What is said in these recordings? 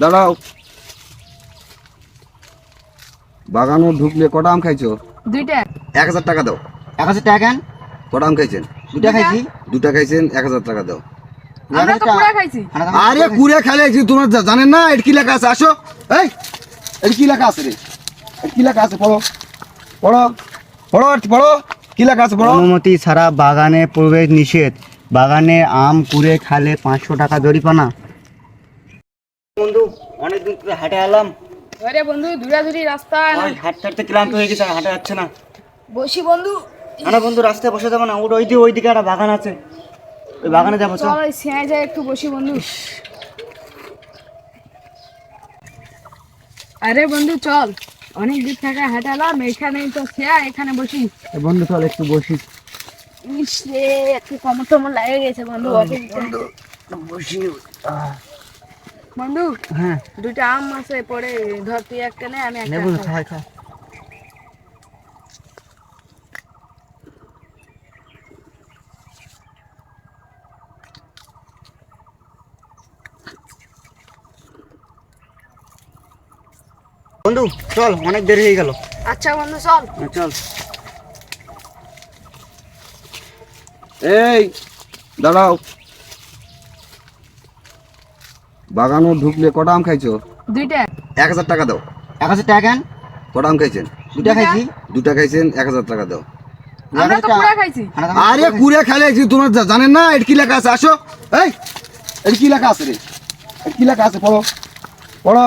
দাঁড়াও। বাগানো ঢুকলে কটা আম খাইছো? দুইটা। এক হাজার টাকা দাও। এক হাজার টাকা কেন? কটা আম খাইছেন? দুটা খাইছি। দুটা খাইছেন এক হাজার টাকা দাও। আমরা তো পুরা খাইছি। আরে কুড়ে খেলে তোমার জানেন না এর কি লেখা আছে? আসো। এই এর কি লেখা আছে রে? কি লেখা আছে? পড়ো। পড়ো। পড়ো পড়ো। কি লেখা আছে পড়ো? অনুমতি ছাড়া বাগানে প্রবেশ নিষেধ। বাগানে আম কুড়ে খালে পাঁচশো টাকা জরিপানা বন্ধু অনেকদিন ধরে হাঁটে এলাম। আরে বন্ধু দূরাদূরি রাস্তা আর হাঁটতে হাঁটতে ক্লান্ত হয়ে গেছে আর হাঁটা যাচ্ছে না। বসি বন্ধু। না বন্ধু রাস্তায় বসে যাব না। ওই দিকে ওই দিকে একটা বাগান আছে। ওই বাগানে যাব চল। সিঁড়ে যায় একটু বসি বন্ধু। আরে বন্ধু চল। অনেক দূর থেকে হাঁটালাম এখানে তো খেয়া এখানে বসি। বন্ধু চল একটু বসি। ইস রে একটু কম টমর লাগে গেছে বন্ধু বন্ধু বসি। বন্ধু হ্যাঁ। দুইটা আম আছে পরে ধর তুই একটা নে আমি একটা বন্ধু খাই। খাই খা বন্ধু চল অনেক দেরি হয়ে গেল। আচ্ছা বন্ধু চল। হ্যাঁ, চল। এই দাঁড়াও। বাগানো ঢুকলে কটা আম খাইছো? দুইটা। এক হাজার টাকা দাও। এক হাজার টাকা কেন? কটা আম খাইছেন? দুটা খাইছি। দুটা খাইছেন এক হাজার টাকা দাও। আমরা তো পুরা খাইছি। আরে কুড়ে খেলে তোমার জানেন না এর কি লেখা আছে? আসো। এই এর কি লেখা আছে রে? কি লেখা আছে? পড়ো। পড়ো।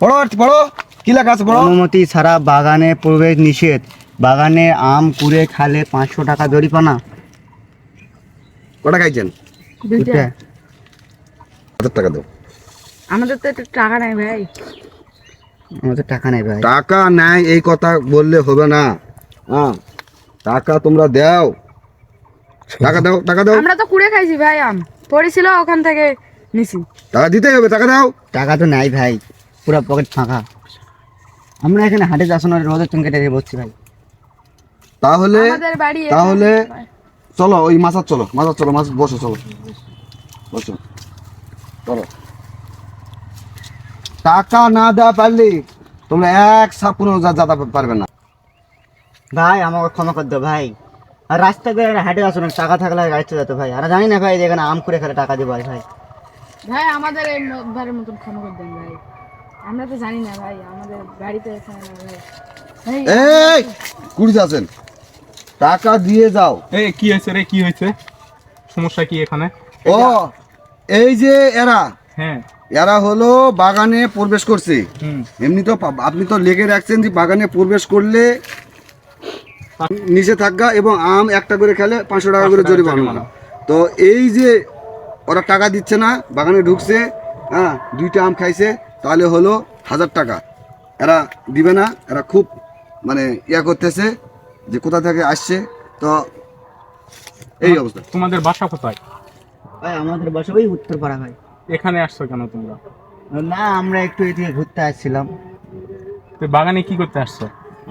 পড়ো পড়ো। কি লেখা আছে? পড়ো। অনুমতি ছাড়া বাগানে প্রবেশ নিষেধ। বাগানে আম কুড়ে খালে পাঁচশো টাকা জরিপানা কটা খাইছেন? দুইটা। হাজার টাকা দাও। আমাদের তো একটু টাকা নাই ভাই। আমার তো টাকা নেই ভাই। টাকা নাই এই কথা বললে হবে না। হ্যাঁ টাকা তোমরা দাও। টাকা দাও টাকা দাও। আমরা তো কুড়ে খাইছি ভাই আম। পড়েছিল ওখান থেকে নিছি। টাকা দিতেই হবে টাকা দাও। টাকা তো নাই ভাই পুরো পকেট ফাঁকা। আমরা এখানে হাটে যাচ্ছ না রোদের চুন কেটে বসছি ভাই। তাহলে বাড়ি তাহলে চলো ওই মাছার চলো মাছার চলো মাছ বসো চলো। বসো। চলো। টাকা না দেওয়া পারলে তোমরা এক সাপুনো যাতা পারবে না। ভাই আমাকে ক্ষমা করে দাও ভাই। আর রাস্তা দিয়ে হাটে যাচ্ছ না টাকা থাকলে গাড়িতে যেত ভাই আর জানি না ভাই যে এখানে আম করে খেলে টাকা দেবো ভাই। ভাই আমাদের এই ম- বারের মতন ক্ষমা করে দেন ভাই। আমরা তো জানি না ভাই আমাদের গাড়িতে এই কুড়ি আছেন। টাকা দিয়ে যাও। এই কি হয়েছে রে কি হয়েছে? সমস্যা কি এখানে? ও এই যে এরা। হ্যাঁ। এরা হলো বাগানে প্রবেশ করছে। এমনি তো আপনি তো লেগে রাখছেন যে বাগানে প্রবেশ করলে নিষেধাজ্ঞা এবং আম একটা করে খেলে পাঁচশো টাকা করে জরিমানা। তো এই যে ওরা টাকা দিচ্ছে না বাগানে ঢুকছে হ্যাঁ দুইটা আম খাইছে তাহলে হলো হাজার টাকা। এরা দিবে না এরা খুব মানে ইয়া করতেছে যে কোথা থেকে আসছে তো এই অবস্থা। তোমাদের বাসা কোথায়? ভাই আমাদের বাসা ওই উত্তরপাড়া ভাই। এখানে আসছো কেন তোমরা? না আমরা একটু এদিকে ঘুরতে আসছিলাম। তো বাগানে কি করতে আসছো?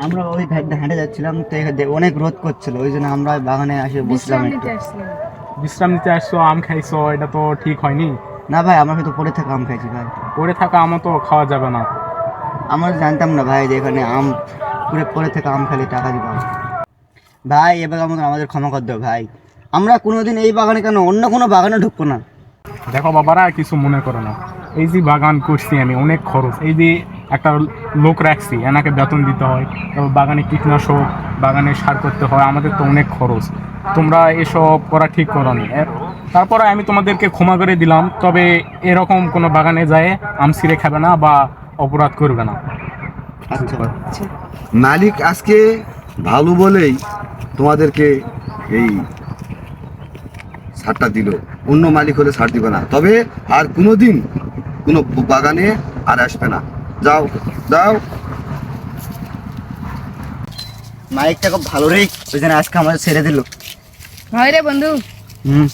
আমরা ওই ধারে হাঁটে যাচ্ছিলাম তো এখানে অনেক রোদ করছিল ওই জন্য আমরা ওই বাগানে এসে বসলাম বিশ্রাম একটু। বিশ্রাম নিতে আসছো আম খাইছো এটা তো ঠিক হয়নি? না ভাই আমরা হয়তো পড়ে থাকা আম খাইছি ভাই। পড়ে থাকা আমও তো খাওয়া যাবে না। আমরা জানতাম না ভাই যে এখানে আম পুরে পড়ে থাকা আম খালি টাকা দিব। ভাই এবার আমাদের আমাদের ক্ষমা করে দাও ভাই। আমরা কোনোদিন এই বাগানে কেন অন্য কোনো বাগানে ঢুকবো না। দেখো বাবারা কিছু মনে করো না। এই যে বাগান করছি আমি অনেক খরচ। এই যে একটা লোক রাখছি এনাকে বেতন দিতে হয় তারপর বাগানে কীটনাশক বাগানে সার করতে হয় আমাদের তো অনেক খরচ। তোমরা এসব করা ঠিক করো নি। তারপরে আমি তোমাদেরকে ক্ষমা করে দিলাম তবে এরকম কোনো বাগানে যায় আম ছিঁড়ে খাবে না বা অপরাধ করবে না। আচ্ছা। মালিক আজকে ভালো বলেই তোমাদেরকে এই ছাড়টা দিল। অন্য মালিক হলে সার দিবে না। তবে আর কোনো দিন কোনো বাগানে আর আসবে না। যাও যাও। মাইকটা খুব ভালো রে। ওই জন্য আজকে আমাদের ছেড়ে দিল। হয় রে বন্ধু। হুম।